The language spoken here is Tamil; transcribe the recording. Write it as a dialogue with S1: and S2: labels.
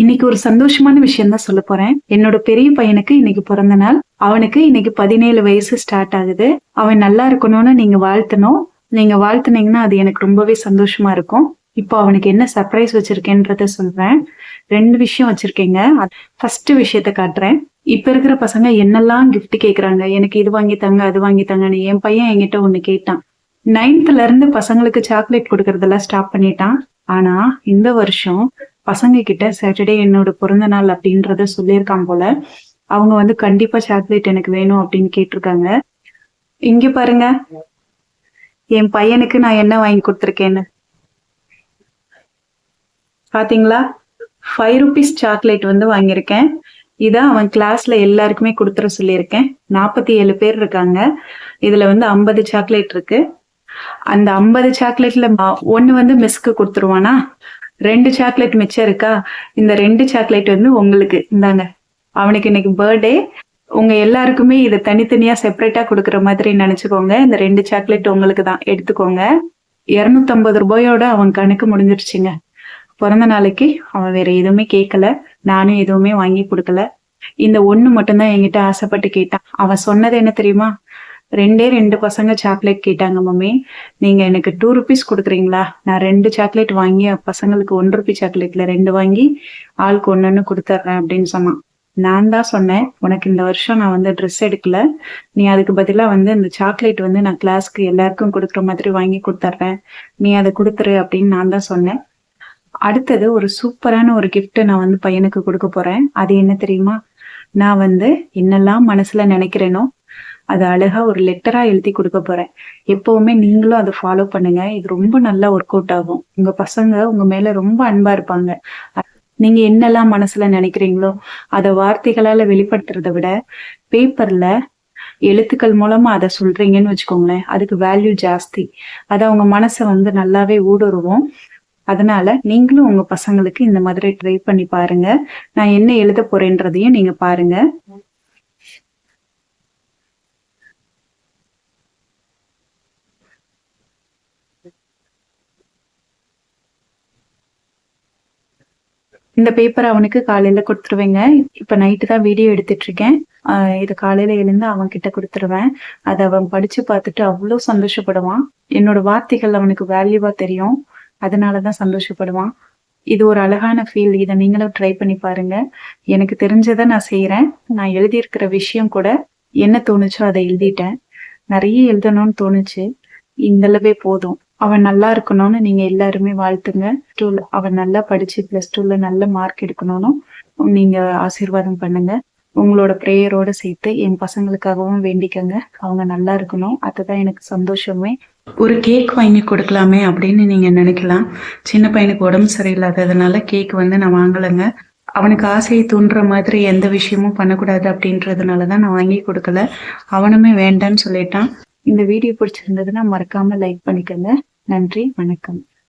S1: இன்னைக்கு ஒரு சந்தோஷமான விஷயம் தான் சொல்ல போறேன். என்னோட பெரிய பையனுக்கு இன்னைக்கு பிறந்த நாள். அவனுக்கு இன்னைக்கு பதினேழு வயசு ஸ்டார்ட் ஆகுது. அவன் நல்லா இருக்கணும்னு நீங்க வாழ்த்தணும். நீங்க வாழ்த்துனீங்கன்னா அது எனக்கு ரொம்பவே சந்தோஷமா இருக்கும். இப்போ அவனுக்கு என்ன சர்ப்ரைஸ் வச்சிருக்கேன்றத சொல்றேன். ரெண்டு விஷயம் வச்சிருக்கேங்க. ஃபர்ஸ்ட் விஷயத்த காட்டுறேன். இப்ப இருக்கிற பசங்க என்னெல்லாம் கிஃப்ட் கேக்குறாங்க? எனக்கு இது வாங்கி தாங்க அது வாங்கி தாங்கன்னு என் பையன் என்கிட்ட ஒண்ணு கேட்டான். நைன்த்ல இருந்து பசங்களுக்கு சாக்லேட் கொடுக்கறதெல்லாம் ஸ்டாப் பண்ணிட்டான். ஆனா இந்த வருஷம் பசங்க கிட்ட சாட்டர்டே என்னோட பிறந்த நாள் அப்படின்றத சொல்லியிருக்காங்க போல அவங்க வந்து கண்டிப்பா சாக்லேட் எனக்கு வேணும் அப்படின்னு கேட்டிருக்காங்க. இங்க பாருங்க. என் பையனுக்கு நான் என்ன வாங்கி கொடுத்துருக்கேன்னு? பாத்தீங்களா? ஃபைவ் ருபீஸ் சாக்லேட் வந்து வாங்கியிருக்கேன். இதை அவன் கிளாஸ்ல எல்லாருக்குமே கொடுத்துட சொல்லியிருக்கேன். நாற்பத்தி ஏழு பேர் இருக்காங்க. இதுல வந்து ஐம்பது சாக்லேட் இருக்கு. அந்த ஐம்பது சாக்லேட்ல ஒன்னு வந்து மிஸ்க்கு கொடுத்துருவானா? ரெண்டு சாக்லேட் மிச்சம் இருக்கா? இந்த ரெண்டு சாக்லேட் வந்து உங்களுக்கு இந்தாங்க. அவனுக்கு இன்னைக்கு பர்த்டே உங்க எல்லாருக்குமே இதை தனித்தனியா செப்பரேட்டா கொடுக்குற மாதிரி நினைச்சுக்கோங்க. இந்த ரெண்டு சாக்லேட் உங்களுக்கு தான். எடுத்துக்கோங்க. இருநூத்தம்பது ரூபாயோட அவன் கணக்கு முடிஞ்சிருச்சுங்க. பிறந்த நாளைக்கு அவன் வேற எதுவுமே கேட்கல. நானும் எதுவுமே வாங்கி கொடுக்கல. இந்த ஒண்ணு மட்டும்தான் என்கிட்ட ஆசைப்பட்டு கேட்டான். அவன் சொன்னது என்ன தெரியுமா? ரெண்டே ரெண்டு பசங்க சாக்லேட் கேட்டாங்க மம்மி நீங்க எனக்கு டூ ருபீஸ் கொடுக்குறீங்களா? நான் ரெண்டு சாக்லேட் வாங்கி பசங்களுக்கு ஒன் ருபி சாக்லேட்ல ரெண்டு வாங்கி ஆளுக்கு ஒன்னொன்னு கொடுத்துட்றேன் அப்படின்னு சொன்னான். நான் தான் சொன்னேன் உனக்கு இந்த வருஷம் நான் வந்து ட்ரெஸ் எடுக்கல. நீ அதுக்கு பதிலா வந்து இந்த சாக்லேட் வந்து நான் கிளாஸ்க்கு எல்லாருக்கும் கொடுக்குற மாதிரி வாங்கி கொடுத்துட்றேன் நீ அதை கொடுத்துரு அப்படின்னு நான் தான் சொன்னேன். அடுத்தது ஒரு சூப்பரான ஒரு கிஃப்ட் நான் வந்து பையனுக்கு கொடுக்க போறேன். அது என்ன தெரியுமா? நான் வந்து என்னெல்லாம் மனசுல நினைக்கிறேனோ அதை அழகா ஒரு லெட்டரா எழுதி கொடுக்க போறேன். எப்பவுமே நீங்களும் அதை ஃபாலோ பண்ணுங்க. இது ரொம்ப நல்லா ஒர்க் அவுட் ஆகும். உங்க பசங்க உங்க மேல ரொம்ப அன்பா இருப்பாங்க. நீங்க என்னெல்லாம் மனசுல நினைக்கிறீங்களோ அதை வார்த்தைகளால வெளிப்படுத்துறதை விட பேப்பர்ல எழுத்துக்கள் மூலமா அதை சொல்றீங்கன்னு வச்சுக்கோங்களேன். அதுக்கு வேல்யூ ஜாஸ்தி. அது அவங்க மனசை வந்து நல்லாவே ஊடுருவோம். அதனால நீங்களும் உங்க பசங்களுக்கு இந்த மாதிரி ட்ரை பண்ணி பாருங்க. நான் என்ன எழுத போறேன்றதையும் நீங்க பாருங்க. இந்த பேப்பர் அவனுக்கு காலையில கொடுத்துருவேங்க. இப்ப நைட்டு தான் வீடியோ எடுத்துட்டு இருக்கேன் இது காலையில எழுந்து அவன் கிட்ட கொடுத்துருவேன். அதை அவன் படிச்சு பார்த்துட்டு அவ்வளோ சந்தோஷப்படுவான். என்னோட வார்த்தைகள் அவனுக்கு வேல்யூவா தெரியும். அதனாலதான் சந்தோஷப்படுவான். இது ஒரு அழகான ஃபீல் இதை நீங்களும் ட்ரை பண்ணி பாருங்க. எனக்கு தெரிஞ்சதை நான் செய்யறேன் நான் எழுதியிருக்கிற விஷயம் கூட என்ன தோணுச்சோ அதை எழுதிட்டேன். நிறைய எழுதணும்னு தோணுச்சு. இந்தளவே போதும். அவன் நல்லா இருக்கணும்னு நீங்க எல்லாருமே வாழ்த்துங்க. டூல அவன் நல்லா படிச்சு பிளஸ் டூல நல்ல மார்க் எடுக்கணும்னு நீங்க ஆசீர்வாதம் பண்ணுங்க. உங்களோட ப்ரேயரோட சேர்த்து என் பசங்களுக்காகவும் வேண்டிக்கங்க. அவங்க நல்லா இருக்கணும். அதுதான் எனக்கு சந்தோஷமே. ஒரு கேக் வாங்கி கொடுக்கலாமே அப்படின்னு நீங்க நினைக்கலாம். சின்ன பையனுக்கு உடம்பு சரியில்லாததுனால கேக் வந்து நான் வாங்கலைங்க. அவனுக்கு ஆசையை தூண்டுற மாதிரி எந்த விஷயமும் பண்ணக்கூடாது அப்படின்றதுனால தான் நான் வாங்கி கொடுக்கல. அவனுமே வேண்டான்னு சொல்லிட்டான். இந்த வீடியோ பிடிச்சிருந்ததுன்னா மறக்காம லைக் பண்ணிக்கோங்க. நன்றி வணக்கம்.